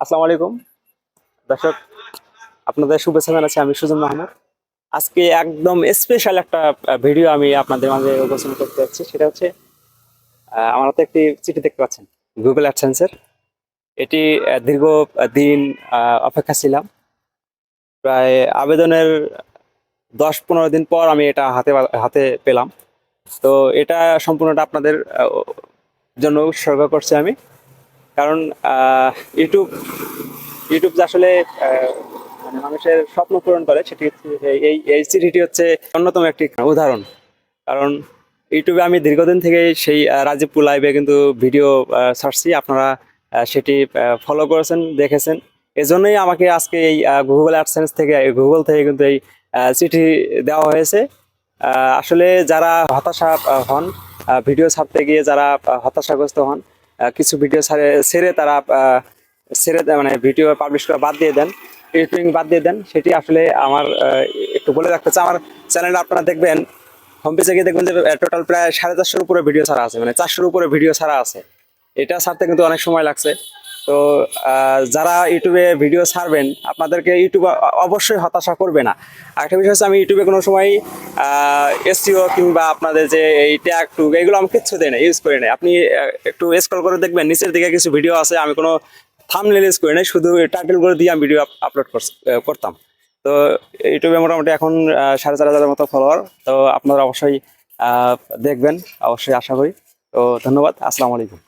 আসসালামু আলাইকুম। দর্শক, আপনাদের শুভেচ্ছা জানাচ্ছি আমি সুজন মাহমুদ। আজকে একদম স্পেশাল একটা ভিডিও আমি আপনাদের মাঝে উপস্থাপন করতে যাচ্ছি। সেটা হচ্ছে আমার হাতে একটি চিঠি দেখতে পাচ্ছেন গুগল অ্যাডসেন্সের এটি দীর্ঘ দিন অপেক্ষা ছিলাম। প্রায় আবেদনের দশ পনেরো দিন পর আমি এটা হাতে হাতে পেলাম। তো এটা সম্পূর্ণটা আপনাদের জন্য উৎসর্গ করছি আমি। কারণ ইউটিউব ইউটিউব যে আসলে মানে মানুষের স্বপ্ন পূরণ করে, সেটি এই- এই চিঠিটি হচ্ছে অন্যতম একটি উদাহরণ। কারণ ইউটিউবে আমি দীর্ঘদিন থেকে সেই রাজীবপুর লাইভে কিন্তু ভিডিও ছাড়ছি। আপনারা সেটি ফলো করেছেন, দেখেছেন। এজন্যই আমাকে আজকে এই গুগল অ্যাডসেন্স থেকে গুগল থেকে কিন্তু এই চিঠি দেওয়া হয়েছে। আসলে যারা হতাশা হন ভিডিও ছাড়তে গিয়ে যারা হতাশাগ্রস্ত হন কিছু ভিডিও সেরে তারা সেরে মানে ভিডিও পাবলিশ করা বাদ দিয়ে দেন এডিটিং বাদ দিয়ে দেন। সেটি আসলে আমার একটু বলে রাখতে চাই, আমার চ্যানেলে আপনারা দেখবেন হোম পেজে গিয়ে দেখবেন যে টোটাল প্রায় সাড়ে চারশোর উপরে ভিডিও ছাড়া আছে মানে চারশোর উপরে ভিডিও ছাড়া আছে। এটা ছাড়তে কিন্তু অনেক সময় লাগছে। তো যারা ইউটিউবে ভিডিও ছাড়বেন, আপনাদেরকে ইউটিউব অবশ্যই হতাশা করবে না। আরেকটা বিষয় হচ্ছে, আমি ইউটিউবে কোনো সময় এসিও কিংবা আপনাদের যে এই ট্যাগ টুগ এগুলো আমি কিচ্ছু দেয় না ইউজ করি না। আপনি একটু স্ক্রল করে দেখবেন, নিচের দিকে কিছু ভিডিও আছে, আমি কোনো থামনেল ইউজ করি না শুধু টাইটেল করে দিয়ে আমি ভিডিও আপলোড করতাম। তো, ইউটিউবে মোটামুটি এখন সাড়ে চার হাজারের মতো ফলোয়ার তো আপনারা অবশ্যই দেখবেন, অবশ্যই আশা করি। তো, ধন্যবাদ, আসসালামু আলাইকুম।